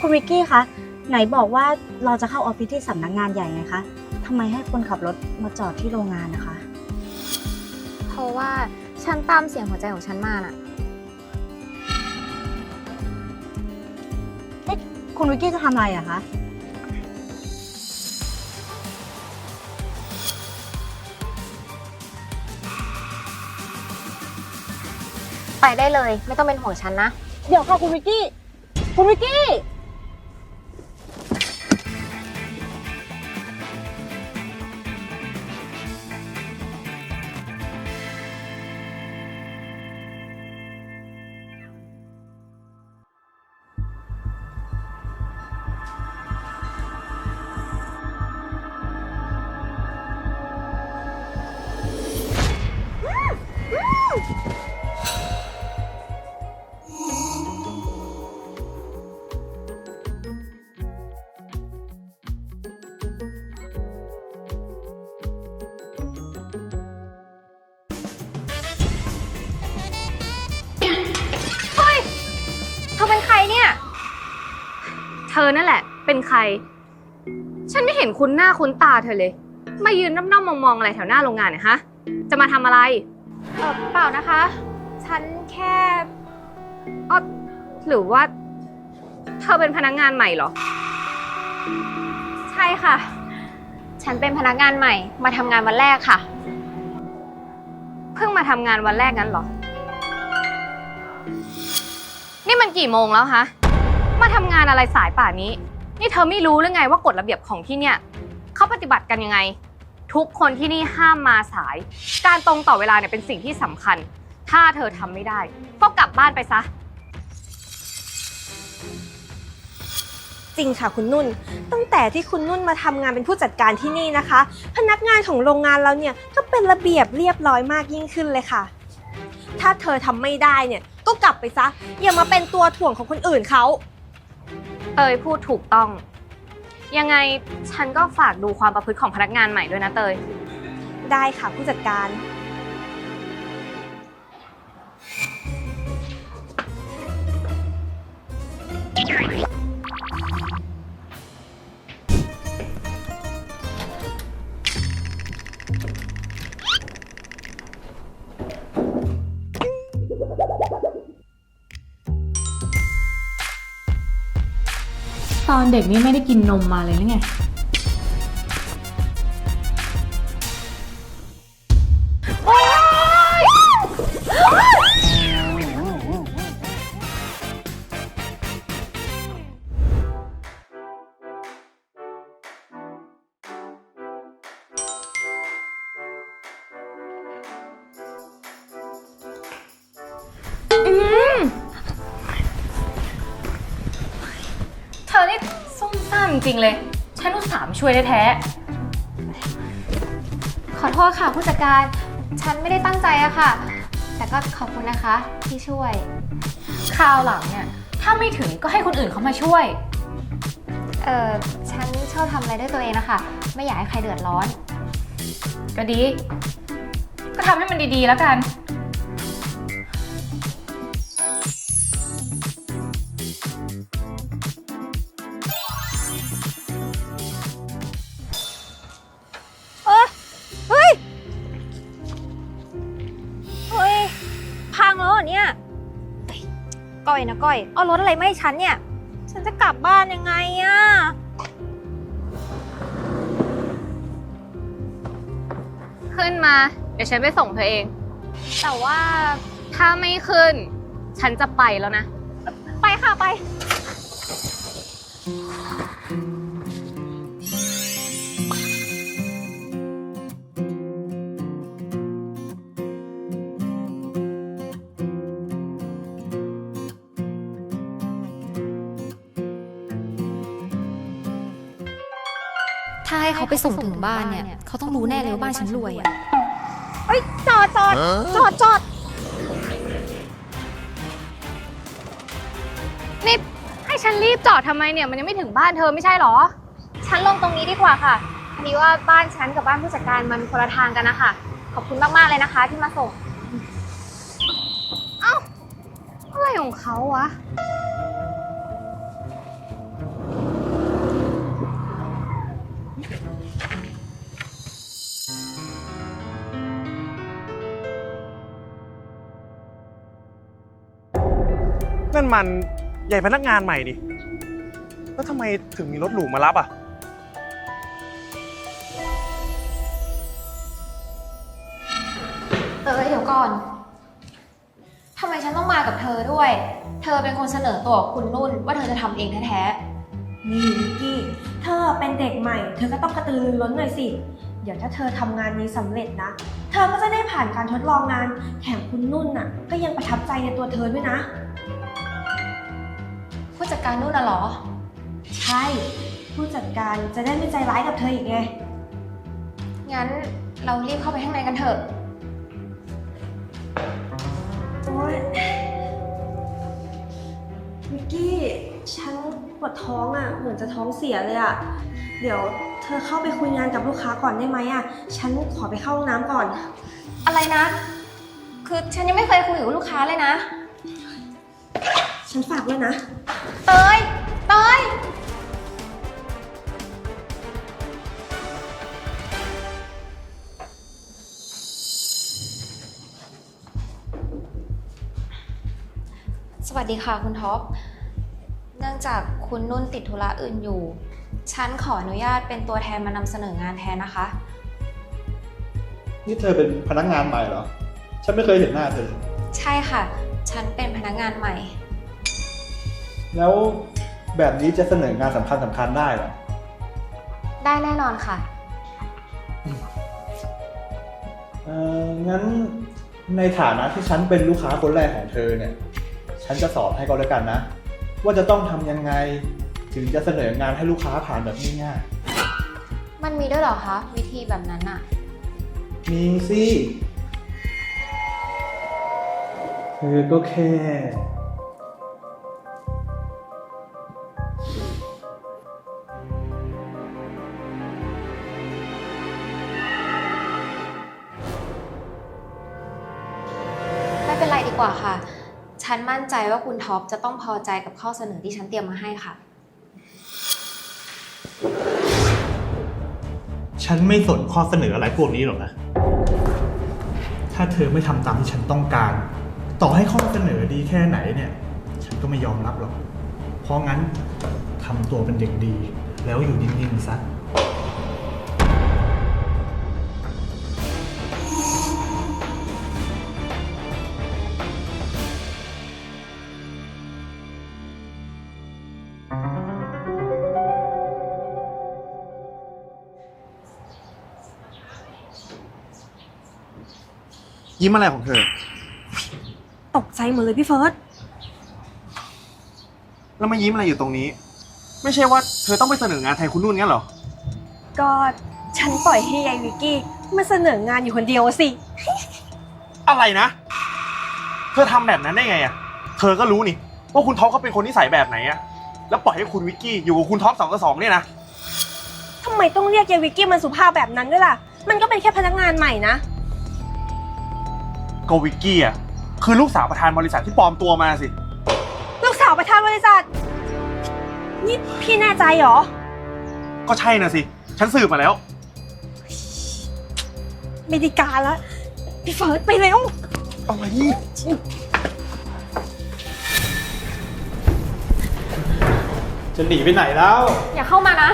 คุณวิกกี้คะไหนบอกว่าเราจะเข้าออฟฟิศที่สำนักงานใหญ่ไงคะทำไมให้คนขับรถมาจอดที่โรงงานนะคะ เพราะว่าฉันตามเสียงหัวใจของฉันมาน่ะคุณวิกกี้จะทำอะไรอะคะ ไปได้เลย ไม่ต้องเป็นห่วงฉันนะ เดี๋ยวค่ะคุณวิกกี้ คุณวิกกี้ เป็นใคร ฉันไม่เห็นคุ้นหน้าคุ้นตาเธอเลย มายืนน้ำๆมองๆอะไรแถวหน้าโรงงานเนี่ยฮะ จะมาทำอะไรเออเปล่านะคะ ฉันแค่อ๋อหรือว่า เธอเป็นพนักงานใหม่เหรอ ใช่ค่ะ ฉันเป็นพนักงานใหม่ มาทำงานวันแรกค่ะ เพิ่งมาทำงานวันแรกงั้นเหรอ นี่มันกี่โมงแล้วฮะมาทำงานอะไรสายป่านนี้ นี่เธอไม่รู้หรือไงว่ากฎระเบียบของที่เนี่ยเขาปฏิบัติกันยังไง ทุกคนที่นี่ห้ามมาสาย การตรงต่อเวลาเนี่ยเป็นสิ่งที่สำคัญ ถ้าเธอทำไม่ได้ ก็กลับบ้านไปซะ จริงค่ะคุณนุ่น ตั้งแต่ที่คุณนุ่นมาทำงานเป็นผู้จัดการที่นี่นะคะ พนักงานของโรงงานเราเนี่ยก็เป็นระเบียบเรียบร้อยมากยิ่งขึ้นเลยค่ะ ถ้าเธอทำไม่ได้เนี่ยก็กลับไปซะ อย่ามาเป็นตัวถ่วงของคนอื่นเขา เตยพูดถูกต้อง ยังไงฉันก็ฝากดูความประพฤติของพนักงานใหม่ด้วยนะเตย ได้ค่ะผู้จัดการ ตอนเด็กนี่ไม่ได้กินนมมาเลยหรือไง อนี่ซุ่มซ่ามจริงๆเลย ฉันอุตส่าห์มาช่วยแท้ขอโทษค่ะผู้จัดการ ฉันไม่ได้ตั้งใจอะค่ะ แต่ก็ขอบคุณนะคะที่ช่วย ๆคราวหลังเนี่ย ถ้าไม่ถึงก็ให้คนอื่นเขามาช่วย เออฉันชอบทำอะไรด้วยตัวเองนะคะ ไม่อยากให้ใครเดือดร้อน ก็ดี ก็ทำให้มันดีๆแล้วกัน เหรอเนี่ยเฮ้ยก้อยนะก้อย เอารถอะไรมาให้ฉันเนี่ย ฉันจะกลับบ้านยังไงอะขึ้นมา เดี๋ยวฉันไปส่งเธอเอง แต่ว่าถ้าไม่ขึ้น ฉันจะไปแล้วนะ ไปค่ะไป ถ้าให้เขาไปส่งถึงบ้านเนี่ย เขาต้องรู้แน่เลยว่าบ้านฉันรวยอะเฮ้ยจอดจอดจอดจอดนี่ให้ฉันรีบจอดทำไมเนี่ย มันยังไม่ถึงบ้านเธอไม่ใช่เหรอ ฉันลงตรงนี้ดีกว่าค่ะพอดีว่าบ้านฉันกับบ้านผู้จัดการมันคนละทางกันนะคะ ขอบคุณมาก ๆ เลยนะคะที่มาส่งอะไรของเขาวะ มันใหญ่พนักงานใหม่ดิแล้วทำไมถึงมีรถหรูมารับอะเออเดี๋ยวก่อน ทำไมฉันต้องมากับเธอด้วย เธอเป็นคนเสนอตัวกับคุณนุ่นว่าเธอจะทำเองแท้นี่วิกกี้ เธอเป็นเด็กใหม่ เธอก็ต้องกระตือรือร้นหน่อยสิ เดี๋ยวถ้าเธอทำงานนี้สำเร็จนะ เธอก็จะได้ผ่านการทดลองงาน แถมคุณนุ่นน่ะ ก็ยังประทับใจในตัวเธอด้วยนะ ผู้จัดการนุ่นน่ะเหรอ ใช่ ผู้จัดการจะได้ไม่ใจร้ายกับเธออีกไง งั้นเรารีบเข้าไปข้างในกันเถอะ โอ๊ยวิกกี้ ฉันปวดท้องอะ เหมือนจะท้องเสียเลยอะ เดี๋ยวเธอเข้าไปคุยงานกับลูกค้าก่อนได้ไหมอะ ฉันขอไปเข้าห้องน้ำก่อน อะไรนะ คือฉันยังไม่เคยคุยกับลูกค้าเลยนะ ฉันฝากด้วยนะ เตย เตย สวัสดีค่ะคุณท็อป เนื่องจากคุณนุ่นติดธุระอื่นอยู่ ฉันขออนุญาตเป็นตัวแทนมานำเสนองานแทนนะคะ นี่เธอเป็นพนักงานใหม่เหรอ ฉันไม่เคยเห็นหน้าเธอ ใช่ค่ะ ฉันเป็นพนักงานใหม่ แล้วแบบนี้จะเสนองานสำคัญสำคัญได้เหรอ ได้แน่นอนค่ะ เอองั้นในฐานะที่ฉันเป็นลูกค้าคนแรกของเธอเนี่ย ฉันจะสอนให้ก็แล้วกันนะ ว่าจะต้องทำยังไง ถึงจะเสนองานให้ลูกค้าผ่านแบบง่ายมันมีด้วยเหรอคะ วิธีแบบนั้นอะๆมีสิเธอก็แค่ ฉันมั่นใจว่าคุณท็อปจะต้องพอใจกับข้อเสนอที่ฉันเตรียมมาให้ค่ะ ฉันไม่สนข้อเสนออะไรพวกนี้หรอกนะ ถ้าเธอไม่ทำตามที่ฉันต้องการ ต่อให้ข้อเสนอดีแค่ไหนเนี่ย ฉันก็ไม่ยอมรับหรอก เพราะงั้นทำตัวเป็นเด็กดี แล้วอยู่นิ่งๆซะ ยิ้มอะไรของเธอ ตกใจหมดเลยพี่เฟิร์ส แล้วมายิ้มอะไรอยู่ตรงนี้ ไม่ใช่ว่าเธอต้องไปเสนองานแทนคุณนุ่นงั้นเหรอ ก็ฉันปล่อยให้ยายวิกกี้มาเสนองานอยู่คนเดียวสิ อะไรนะ เธอทำแบบนั้นได้ไงอะ เธอก็รู้นี่ ว่าคุณท็อปเขาเป็นคนนิสัยแบบไหนอะ แล้วปล่อยให้คุณวิกกี้อยู่กับคุณท็อปสองต่อสองเนี่ยนะ ทำไมต้องเรียกยายวิกกี้มันสุภาพแบบนั้นด้วยล่ะ มันก็เป็นแค่พนักงานใหม่นะ ก็วิกกี้อะคือลูกสาวประธานบริษัทที่ปลอมตัวมาสิ ลูกสาวประธานบริษัท นี่พี่แน่ใจเหรอ ก็ใช่นะสิ ฉันสืบมาแล้ว ไม่ได้การแล้ว พี่เฟิร์สไปเร็ว อะไรจะหนีไปไหนแล้ว อย่าเข้ามานะ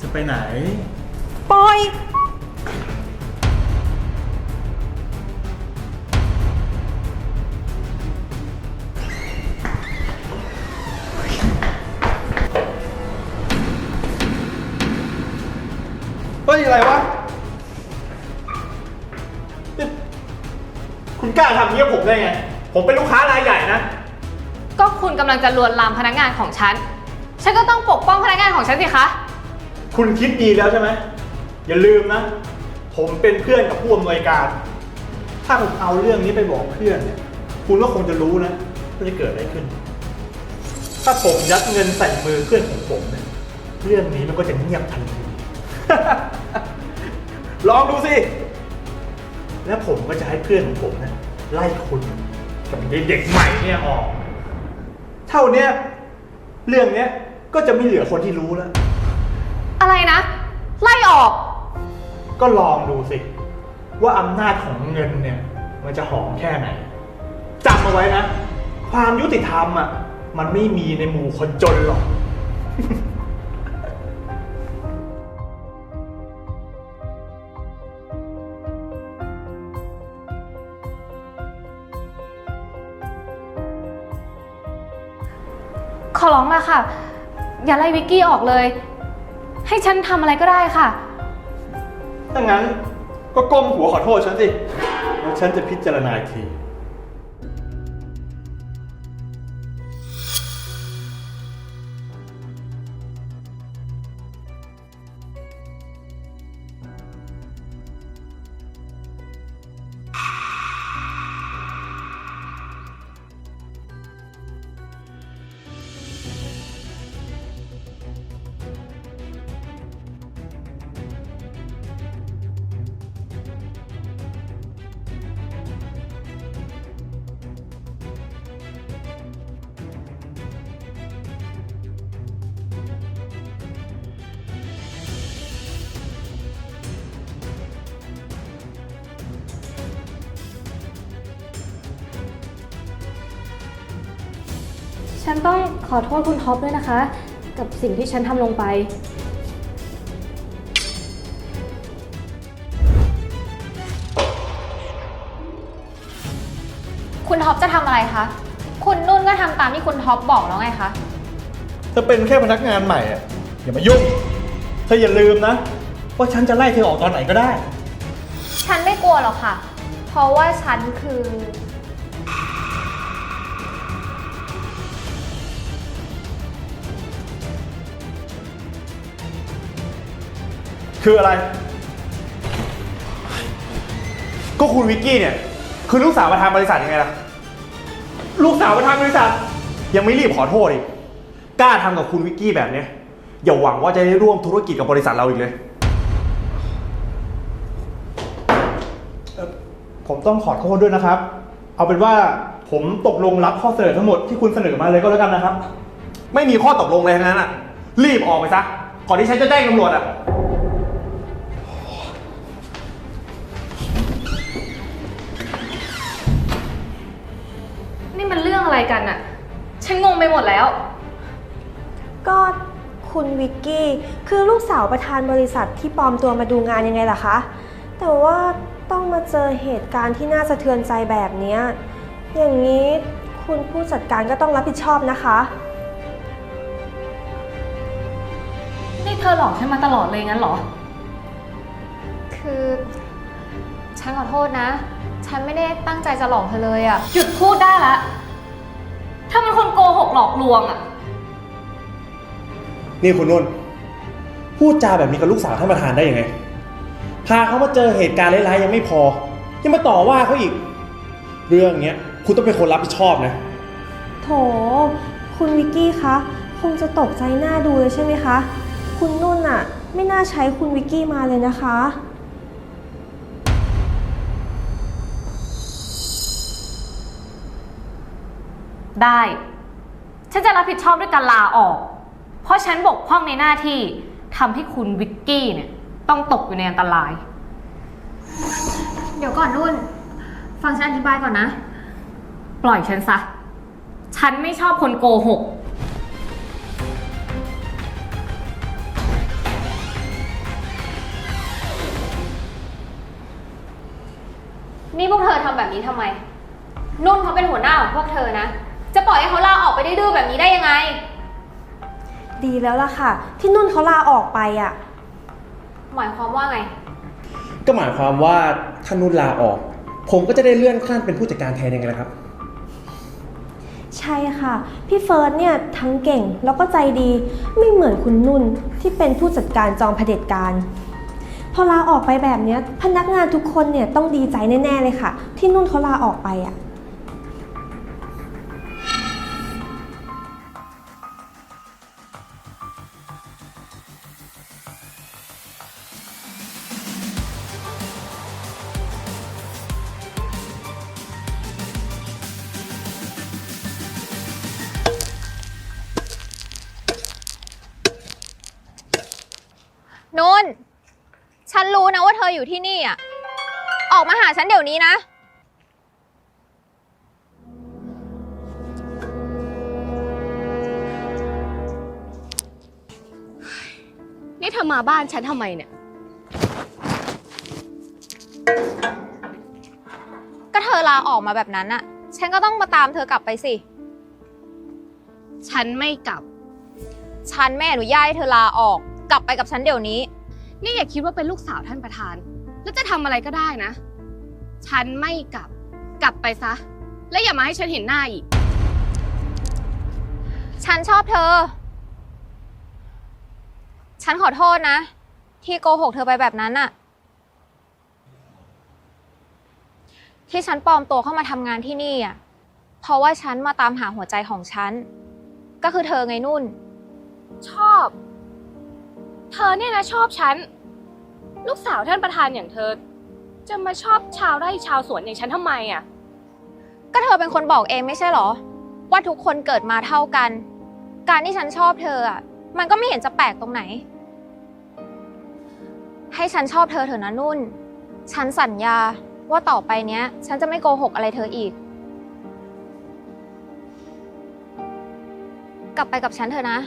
จะไปไหนปล่อย จะลวนลามพนักงานของฉัน ฉันก็ต้องปกป้องพนักงานของฉันสิคะ คุณคิดดีแล้วใช่ไหม อย่าลืมนะ ผมเป็นเพื่อนกับผู้อำนวยการ ถ้าผมเอาเรื่องนี้ไปบอกเพื่อนเนี่ย คุณก็คงจะรู้นะว่าจะเกิดอะไรขึ้น ถ้าผมยัดเงินใส่มือเพื่อนของผมเนี่ย เรื่องนี้มันก็จะเงียบทันที ลองดูสิ แล้วผมก็จะให้เพื่อนของผมเนี่ยไล่คุณกับเด็กใหม่เนี่ยออก เท่าเนี้ยเรื่องเนี้ยก็จะไม่เหลือคนที่รู้แล้ว อะไรนะ ไล่ออก ก็ลองดูสิ ว่าอำนาจของเงินเนี่ย มันจะหอมแค่ไหนจำเอาไว้นะ ความยุติธรรมอะ มันไม่มีในหมู่คนจนหรอก ขอร้องละค่ะ อย่าไล่วิกกี้ออกเลย ให้ฉันทำอะไรก็ได้ค่ะ ถ้างั้นก็ก้มหัวขอโทษฉันสิ แล้วฉันจะพิจารณาอีกที ขอโทษคุณท็อปด้วยนะคะ กับสิ่งที่ฉันทำลงไป คุณท็อปจะทำอะไรคะ คุณนุ่นก็ทำตามที่คุณท็อปบอกแล้วไงคะ เธอเป็นแค่พนักงานใหม่อะอย่ามายุ่ง เธออย่าลืมนะว่าฉันจะไล่เธอออกตอนไหนก็ได้ ฉันไม่กลัวหรอกค่ะ เพราะว่าฉันคือ คืออะไร ก็คุณวิกกี้เนี่ย คือลูกสาวประธานบริษัทยังไงล่ะ ลูกสาวประธานบริษัท ยังไม่รีบขอโทษอีก กล้าทำกับคุณวิกกี้แบบเนี้ย อย่าหวังว่าจะได้ร่วมธุรกิจกับบริษัทเราอีกเลย ผมต้องขอโทษด้วยนะครับ เอาเป็นว่าผมตกลงรับข้อเสนอทั้งหมดที่คุณเสนอมาเลยก็แล้วกันนะครับ ไม่มีข้อตกลงเลยทั้งนั้นอะ รีบออกไปซะ ก่อนที่ฉันจะแจ้งตำรวจอะ องอะไรกันอะฉันงงไปหมดแล้ว ก็คุณวิกกี้คือลูกสาวประธานบริษัทที่ปลอมตัวมาดูงานยังไงล่ะคะ แต่ว่าต้องมาเจอเหตุการณ์ที่น่าสะเทือนใจแบบเนี้ยอย่างนี้คุณผู้จัดการก็ต้องรับผิดชอบนะคะ นี่เธอหลอกฉันมาตลอดเลยงั้นเหรอ คือ ฉันขอโทษนะ ฉันไม่ได้ตั้งใจจะหลอกเธอเลยอะหยุดพูดได้ละถ้ามันคนโก หกหลอกลวงอะนี่คุณนุ่น พูดจาแบบนี้กับลูกสาวท่านประธานได้ยังไง พาเขามาเจอเหตุการณ์ร้ายๆยังไม่พอ ยังมาต่อว่าเขาอีก เรื่องเนี้ย คุณต้องเป็นคนรับผิดชอบนะ โถ คุณวิกกี้คะ คงจะตกใจหน้าดูเลยใช่ไหมคะ คุณนุ่นอะไม่น่าใช้คุณวิกกี้มาเลยนะคะ ได้ ฉันจะรับผิดชอบด้วยการลาออก เพราะฉันบกพร่องในหน้าที่ทำให้คุณวิกกี้เนี่ยต้องตกอยู่ในอันตราย เดี๋ยวก่อนนุ่น ฟังฉันอธิบายก่อนนะ ปล่อยฉันซะ ฉันไม่ชอบคนโกหก นี่พวกเธอทำแบบนี้ทำไม นุ่นเขาเป็นหัวหน้าของพวกเธอนะ จะปล่อยให้เขาลาออกไปดื้อๆแบบนี้ได้ยังไง ดีแล้วล่ะค่ะ ที่นุ่นเขาลาออกไปอะหมายความว่าไง ก็หมายความว่าถ้านุ่นลาออก ผมก็จะได้เลื่อนขั้นเป็นผู้จัดการแทนยังไงล่ะครับ ใช่ค่ะ พี่เฟิร์สเนี่ยทั้งเก่งแล้วก็ใจดีไม่เหมือนคุณนุ่นที่เป็นผู้จัดการจอมเผด็จการ พอลาออกไปแบบเนี้ยพนักงานทุกคนเนี่ยต้องดีใจแน่ๆเลยค่ะ ที่นุ่นเขาลาออกไปอะ นุ่น ฉันรู้นะว่าเธออยู่ที่นี่อะ ออกมาหาฉันเดี๋ยวนี้นะ นี่เธอมาบ้านฉันทำไมเนี่ย ก็เธอลาออกมาแบบนั้นอะ ฉันก็ต้องมาตามเธอกลับไปสิ ฉันไม่กลับ ฉันไม่อนุญาตให้เธอลาออก กลับไปกับฉันเดี๋ยวนี้ นี่อย่าคิดว่าเป็นลูกสาวท่านประธาน แล้วจะทำอะไรก็ได้นะ ฉันไม่กลับ กลับไปซะ และอย่ามาให้ฉันเห็นหน้าอีก ฉันชอบเธอ ฉันขอโทษนะ ที่โกหกเธอไปแบบนั้นอะที่ฉันปลอมตัวเข้ามาทำงานที่นี่อะเพราะว่าฉันมาตามหาหัวใจของฉัน ก็คือเธอไงนุ่น ชอบ เธอเนี่ยนะชอบฉัน ลูกสาวท่านประธานอย่างเธอ จะมาชอบชาวไร่ชาวสวนอย่างฉันทำไมอะ ก็เธอเป็นคนบอกเองไม่ใช่เหรอ ว่าทุกคนเกิดมาเท่ากัน การที่ฉันชอบเธออะ มันก็ไม่เห็นจะแปลกตรงไหน ให้ฉันชอบเธอเถอะนะนุ่น ฉันสัญญาว่าต่อไปเนี้ย ฉันจะไม่โกหกอะไรเธออีก กลับไปกับฉันเถอะนะ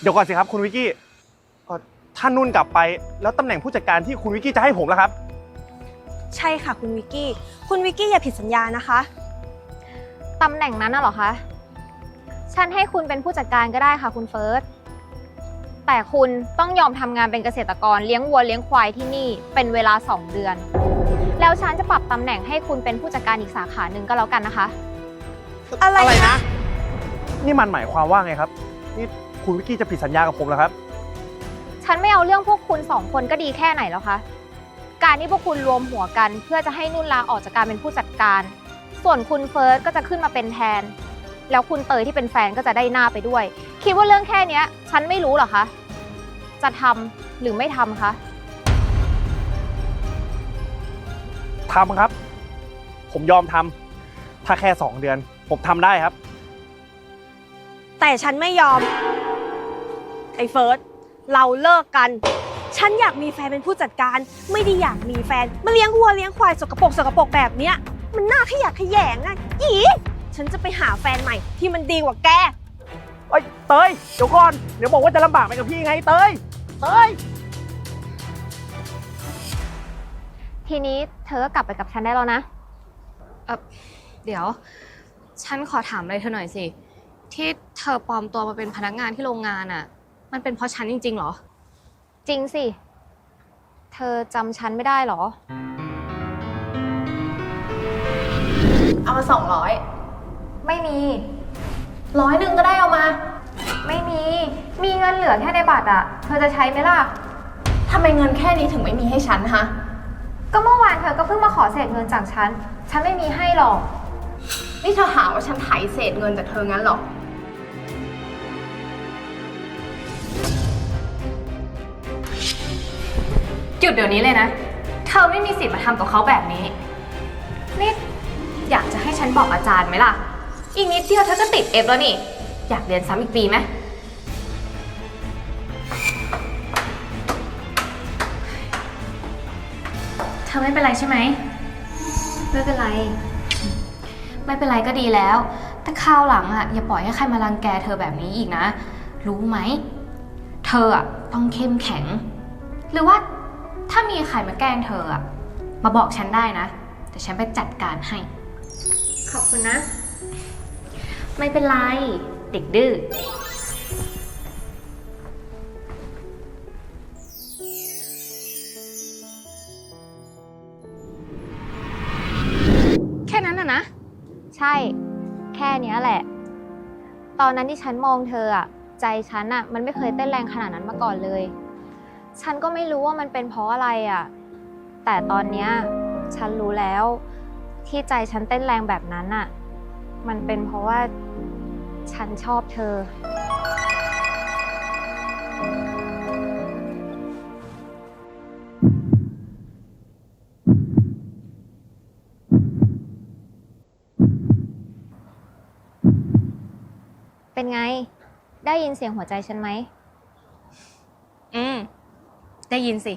เดี๋ยวก่อนสิครับคุณวิกกี้เอ่อถ้านุ่นกลับไป แล้วตำแหน่งผู้จัดการที่คุณวิกกี้จะให้ผมล่ะครับ ใช่ค่ะคุณวิกกี้ คุณวิกกี้อย่าผิดสัญญานะคะ ตำแหน่งนั้นน่ะเหรอคะ ฉันให้คุณเป็นผู้จัดการก็ได้ค่ะคุณเฟิร์ส แต่คุณต้องยอมทำงานเป็นเกษตรกรเลี้ยงวัวเลี้ยงควายที่นี่เป็นเวลา 2 เดือน แล้วฉันจะปรับตำแหน่งให้คุณเป็นผู้จัดการอีกสาขาหนึ่งก็แล้วกันนะคะ อะไรอะไรนะนะ นี่มันหมายความว่าไงครับ นี่ คุณวิกกี้จะผิดสัญญากับผมเหรอครับ ฉันไม่เอาเรื่องพวกคุณสองคนก็ดีแค่ไหนแล้วคะ การที่พวกคุณรวมหัวกัน เพื่อจะให้นุ่นลาออกจากการเป็นผู้จัดการ ส่วนคุณเฟิร์สก็จะขึ้นมาเป็นแทน แล้วคุณเตยที่เป็นแฟนก็จะได้หน้าไปด้วย คิดว่าเรื่องแค่เนี้ย ฉันไม่รู้เหรอคะ จะทำหรือไม่ทำคะ ทำครับ ผมยอมทำถ้าแค่ 2 เดือน ผมทำได้ครับ แต่ฉันไม่ยอม ไอ้เฟิร์สเราเลิกกัน ฉันอยากมีแฟนเป็นผู้จัดการ ไม่ได้อยากมีแฟนมาเลี้ยงวัวเลี้ยงควายสกปรกสกปรกแบบเนี้ย มันน่าขยะแขยงอะอีฉันจะไปหาแฟนใหม่ที่มันดีกว่าแกเอ้ยเตยเดี๋ยวก่อนเดี๋ยวบอกว่าจะลำบากไปกับพี่ไงเตยเตยทีนี้เธอก็กลับไปกับฉันได้แล้วนะ เออเดี๋ยว ฉันขอถามอะไรเธอหน่อยสิ ที่เธอปลอมตัวมาเป็นพนักงานที่โรงงานอะ มันเป็นเพราะฉันจริงๆเหรอ จริงสิ เธอจำฉันไม่ได้เหรอ เอามาสองร้อยไม่มี ร้อยหนึ่งก็ได้เอามา ไม่มี มีเงินเหลือแค่ในบัตรอะเธอจะใช้ไหมล่ะ ทำไมเงินแค่นี้ถึงไม่มีให้ฉันฮะ ก็เมื่อวานเธอก็เพิ่งมาขอเศษเงินจากฉัน ฉันไม่มีให้หรอก นี่เธอหาว่าฉันไถเศษเงินจากเธองั้นเหรอ หยุดเดี๋ยวนี้เลยนะ เธอไม่มีสิทธิ์มาทำกับเขาแบบนี้ นี่อยากจะให้ฉันบอกอาจารย์ไหมล่ะ อีกนิดเดียวเธอก็ติดเอฟแล้วนี่ อยากเรียนซ้ำอีกปีไหม เธอไม่เป็นไรใช่ไหม ไม่เป็นไร ไม่เป็นไรก็ดีแล้ว แต่คราวหลังอะอย่าปล่อยให้ใครมารังแกเธอแบบนี้อีกนะ รู้ไหม เธออะต้องเข้มแข็ง หรือว่า ถ้ามีใครมาแกล้งเธออะมาบอกฉันได้นะ แต่ฉันไปจัดการให้ ขอบคุณนะ ไม่เป็นไร เด็กดื้อ แค่นั้นน่ะนะ ใช่ แค่เนี้ยแหละ ตอนนั้นที่ฉันมองเธออะใจฉันอะมันไม่เคยเต้นแรงขนาดนั้นมาก่อนเลย ฉันก็ไม่รู้ว่ามันเป็นเพราะอะไรอะแต่ตอนเนี้ยฉันรู้แล้ว ที่ใจฉันเต้นแรงแบบนั้นอะ มันเป็นเพราะว่าฉันชอบเธอ เป็นไง ได้ยินเสียงหัวใจฉันไหม อืม ได้ยินสิ